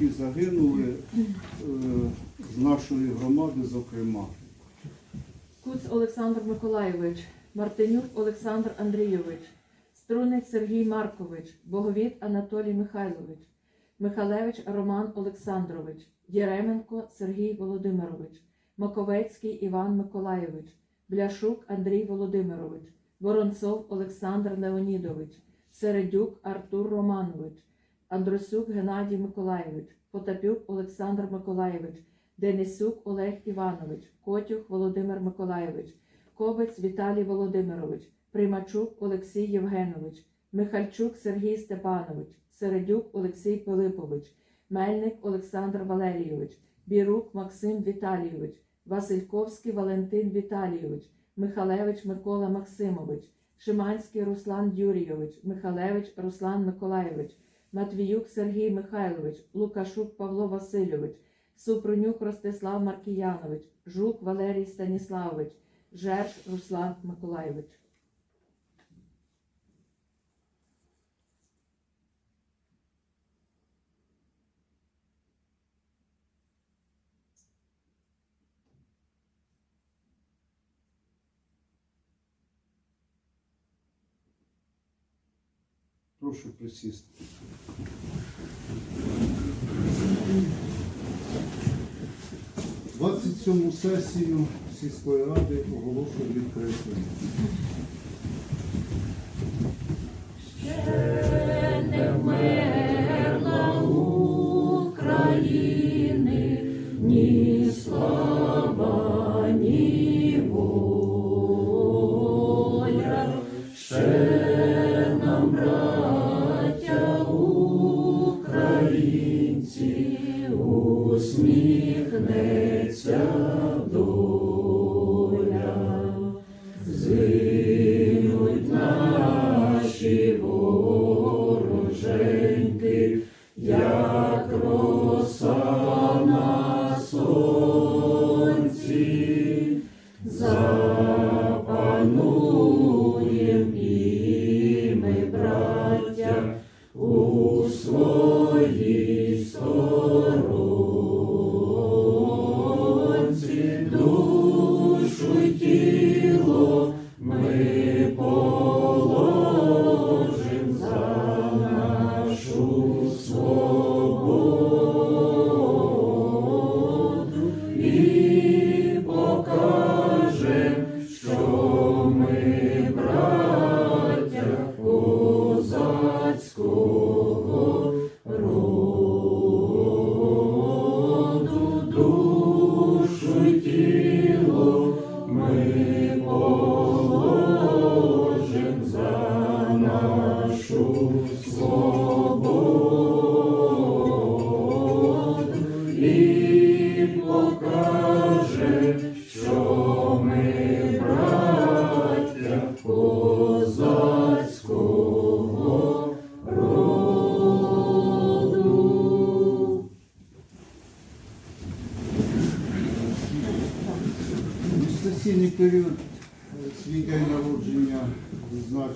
які загинули е, з нашої громади, зокрема. Куц Олександр Миколайович, Мартинюк Олександр Андрійович, Струнець Сергій Маркович, Боговіт Анатолій Михайлович, Михалевич Роман Олександрович, Єременко Сергій Володимирович, Маковецький Іван Миколайович, Бляшук Андрій Володимирович, Воронцов Олександр Леонідович, Середюк Артур Романович, Андросюк Геннадій Миколайович, Потапюк Олександр Миколайович, Денисюк Олег Іванович, Котюх Володимир Миколайович, Кобець Віталій Володимирович, Примачук Олексій Євгенович, Михальчук Сергій Степанович, Середюк Олексій Пилипович, Мельник Олександр Валерійович, Бірук Максим Віталійович, Васильковський Валентин Віталійович, Михалевич Микола Максимович, Шиманський Руслан Юрійович, Михалевич Руслан Миколайович, Матвіюк Сергій Михайлович, Лукашук Павло Васильович, Супрунюк Ростислав Маркіянович, Жук Валерій Станіславович, Жерш Руслан Миколайович. Прошу присісти. Двадцять сьому сесію сільської ради оголошую відкритою. не вмерла України, ні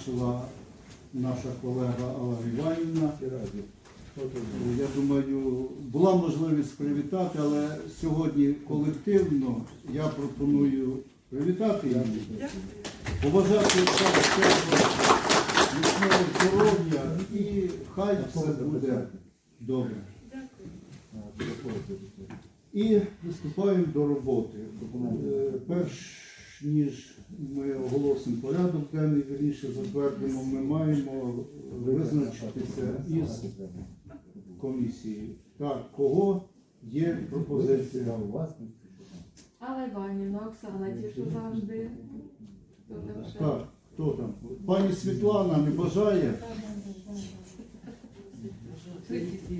відзначила наша колега Алла Іванівна. Я думаю, була можливість привітати, але сьогодні колективно я пропоную привітати її, побажати міцного здоров'я і хай все буде добре. І приступаємо до роботи. Е, Перш ніж ми оголосимо порядок денний, вірніше затвердимо, ми маємо визначитися із комісією. Так, кого є пропозиція? Алла Іванівна, Оксана, ті, що завжди. Хто там ще? Так, хто там? Пані Світлана не бажає?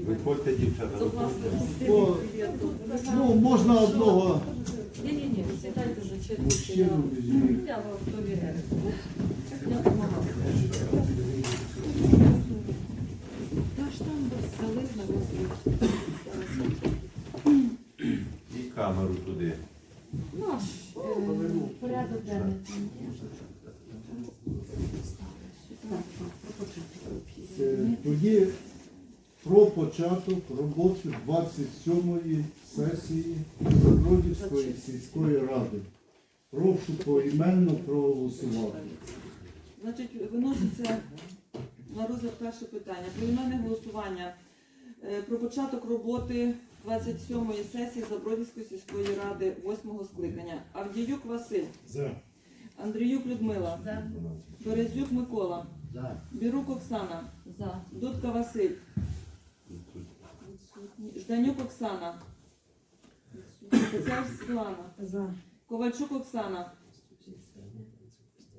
Виходьте, дівчата, ну, можна одного Ні-ні-ні, сідайте вже через. Я вам довіряю. Я допомагаю. Та ж там залив на воздух. І камеру туди. Наш е, порядок денний. Е, Тоді про початок роботи 27-ї сесії Забродівської сільської ради. Прошу поіменно проголосувати. Значить, виноситься на розгляд перше питання. Поіменне голосування е, про початок роботи 27-ї сесії Забродівської сільської ради 8-го скликання. Авдіюк Василь, За. Андріюк Людмила, Березюк Микола, Бірук Оксана, За. Дудка Василь. Жданюк Оксана, Цар Світлана, За. Ковальчук Оксана,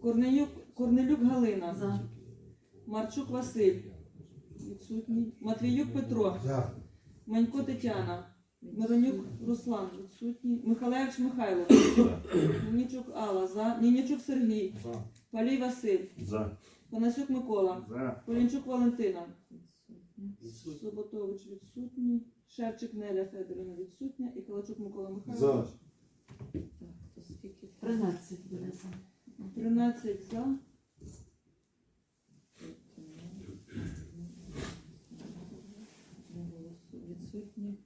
Корнелюк, Корнелюк Галина, За. Марчук Василь, відсутній. Матвіюк Петро, Манько Тетяна, Миронюк Руслан, відсутній. Михайлевич Михайло, Нінічук Алла, за. Нінічук Сергій, Палій Василь, За. Панасюк Микола, За. Полінчук Валентина, Суботович відсутній, Шевчик Неля Федорівна відсутня і Калачук Микола За. Михайлович. Так, то скільки? 13 буде за. 13 за. Відсутні.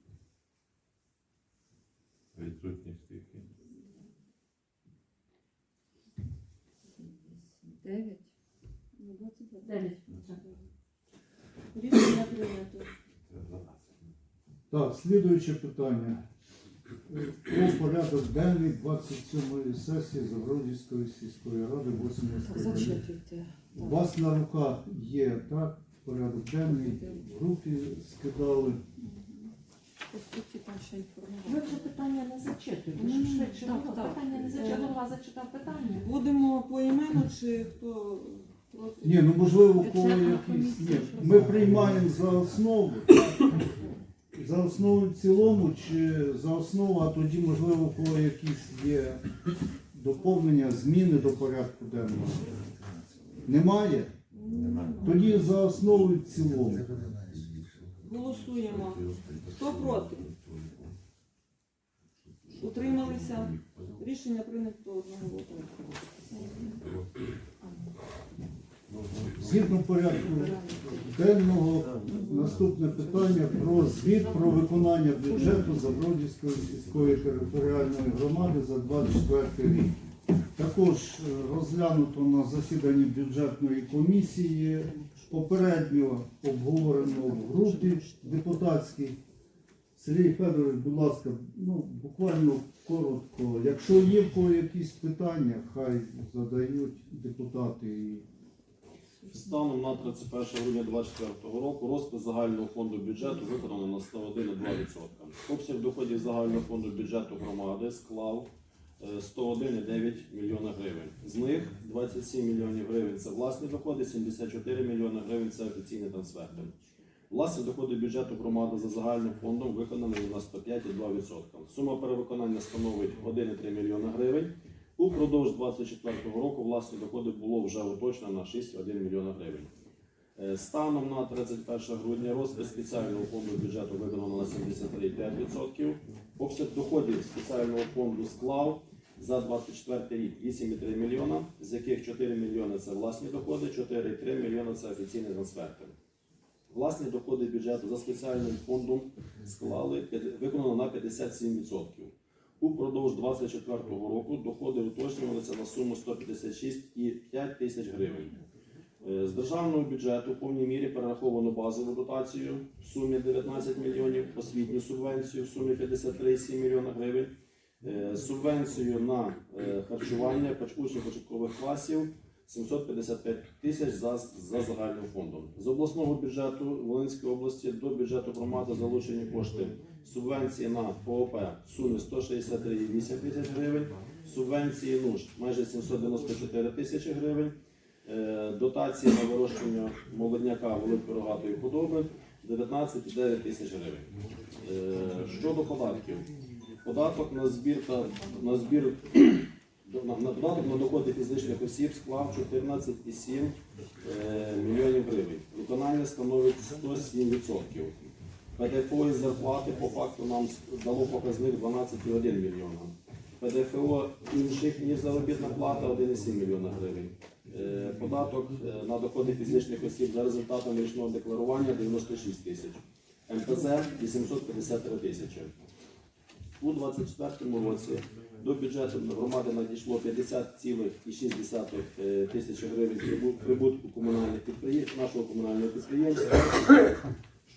Відсутні стільки. 9. Ну, 22. 9. Рішення прийнято. Так, слідуюче питання. Про порядок денний 27-ї сесії Забродівської сільської ради 8 скликання. Зачитуйте. У вас на руках є так, порядок денний, в групі скидали. По суті, там ще Ви вже питання не зачитуєте. Ну, щоб швидше так, було. так. Питання не Е, зачитувала, голова зачитав питання. Будемо по імену чи хто? Ні, ну можливо, Бюджетна якісь. Ні, ми приймаємо за основу. За основу в цілому чи за основу, а тоді, можливо, у кого якісь є доповнення, зміни до порядку денного. Немає? Немає. Тоді за основу і в цілому. Голосуємо. Хто проти? Утрималися? Рішення прийнято одного голосу. Згідно порядку денного, наступне питання про звіт про виконання бюджету Забродівської сільської територіальної громади за 24 рік. Також е, розглянуто на засіданні бюджетної комісії, попередньо обговорено в групі депутатській. Сергій Федорович, будь ласка, ну буквально коротко. Якщо є кого якісь питання, хай задають депутати. і Станом на 31 грудня 2024 року розпис загального фонду бюджету виконано на 101,2%. Обсяг доходів загального фонду бюджету громади склав е, 101,9 мільйона гривень. З них 27 мільйонів гривень це власні доходи, 74 мільйони гривень це офіційні трансферти. Власні доходи бюджету громади за загальним фондом виконані на 105,2%. Сума перевиконання становить 1,3 мільйона гривень. Упродовж 2024 року власні доходи було вже уточнено на 6,1 мільйона гривень. Е, Станом на 31 грудня розпис спеціального фонду бюджету виконано на 73,5%. Обсяг доходів спеціального фонду склав за 24 рік 8,3 мільйона, з яких 4 мільйони це власні доходи, 4,3 мільйони це офіційні трансферти. Власні доходи бюджету за спеціальним фондом склали виконано на 57%. Упродовж 2024 року доходи уточнювалися на суму 156,5 тисяч гривень. Е, З державного бюджету в повній мірі перераховано базову дотацію в сумі 19 мільйонів, освітню субвенцію в сумі 53,7 мільйона гривень, е, субвенцію на е, харчування учнів початкових класів 755 тисяч за, за загальним фондом. З обласного бюджету Волинської області до бюджету громади залучені кошти субвенції на ПОП в сумі 163,8 тисяч гривень, субвенції нужд майже 794 тисячі гривень, е, дотації на вирощування молодняка великої рогатої худоби 19,9 тисяч гривень. Е, Щодо податків, податок на збір та на збір на, на податок на доходи фізичних осіб склав 14,7 е, мільйонів гривень. Виконання становить 107%. ПДФО із зарплати по факту нам дало показник 12,1 мільйона. ПДФО інших ніж заробітна плата 1,7 мільйона гривень. Е, Податок е, на доходи фізичних осіб за результатами річного декларування 96 тисяч. МПЗ 853 тисячі. У 2024 році до бюджету громади надійшло 50,6 е, тисячі гривень прибутку комунальних підприємств, нашого комунального підприємства.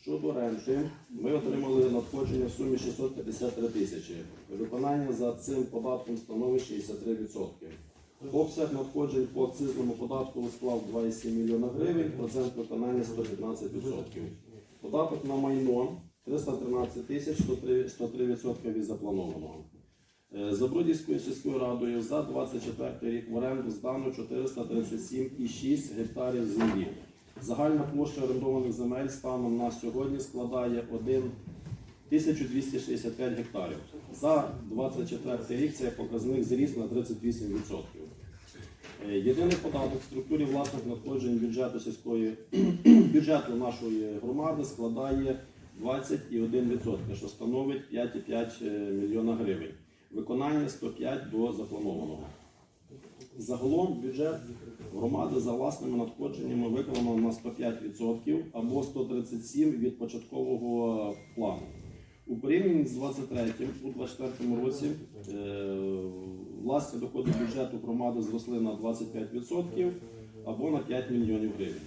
Щодо ренти, ми отримали надходження в сумі 653 тисячі. Виконання за цим податком становить 63%. Обсяг надходжень по акцизному податку склав 2,7 мільйона гривень, процент виконання 115%. Податок на майно 313 тисяч 103%, 103% від запланованого. Е, Забродівською сільською радою за 24 рік в оренду здано 437,6 гектарів землі. Загальна площа орендованих земель станом на сьогодні складає 1 1265 гектарів. За 24 рік цей показник зріс на 38%. Е, Єдиний податок в структурі власних надходжень бюджету сільської бюджету нашої громади складає 21%, що становить 5,5 мільйона гривень. Виконання 105 до запланованого. Загалом бюджет громади за власними надходженнями виконано на 105% або 137% від початкового плану. У порівнянні з 23-м, у 24 році е, власні доходи бюджету громади зросли на 25% або на 5 мільйонів гривень.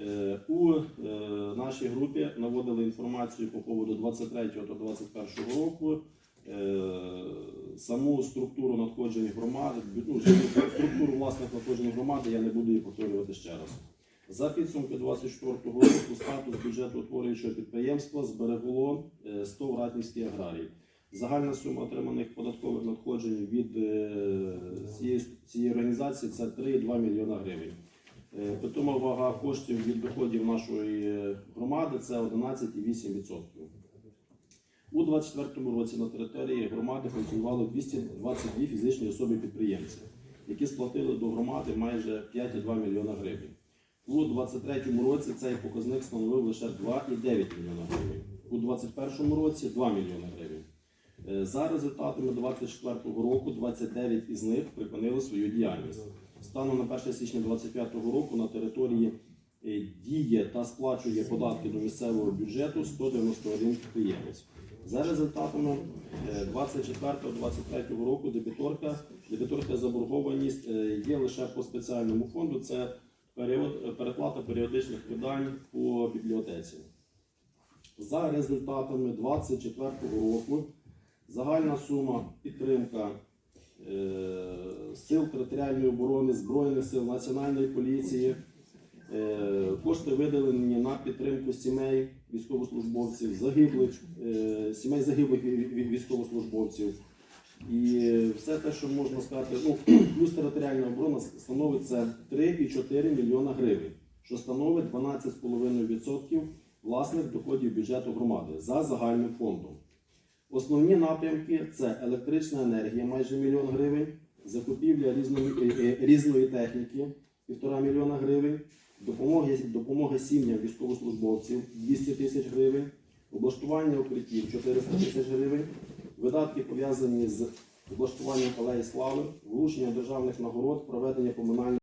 Е, У е, нашій групі наводили інформацію по поводу 23 та 21 року. Е, Саму структуру надходжень громади, ну, структуру власних надходжень громади я не буду її повторювати ще раз. За підсумки 24 року статус бюджету утворюючого підприємства зберегло е, 100 в Ратнівській аграрії. Загальна сума отриманих податкових надходжень від е, цієї, цієї організації це 3,2 мільйона гривень. Е, Питома вага коштів від доходів нашої е, громади це 11,8%. У 2024 році на території громади функціонувало 222 фізичні особи-підприємці, які сплатили до громади майже 5,2 мільйона гривень. У 2023 році цей показник становив лише 2,9 мільйона гривень. У 2021 році 2 мільйони гривень. Е, За результатами 2024 року 29 із них припинили свою діяльність. Станом на 1 січня 2025 року на території е, діє та сплачує податки до місцевого бюджету 191 підприємець. За результатами 24-23 року дебіторка, дебіторка заборгованість е, є лише по спеціальному фонду. Це період, переплата періодичних видань по бібліотеці. За результатами 24 року загальна сума підтримка е, сил територіальної оборони, Збройних сил, Національної поліції, е, кошти виділені на підтримку сімей військовослужбовців, загиблих, е, сімей загиблих ві- ві- військовослужбовців. І все те, що можна сказати, ну, плюс територіальна оборона становить 3,4 мільйона гривень, що становить 12,5% власних доходів бюджету громади за загальним фондом. Основні напрямки це електрична енергія майже мільйон гривень, закупівля різної, е, е, різної техніки півтора мільйона гривень, допомоги, допомоги сім'ям військовослужбовців 200 тисяч гривень, облаштування укриттів 400 тисяч гривень, видатки пов'язані з облаштуванням алеї слави, вручення державних нагород, проведення комунальних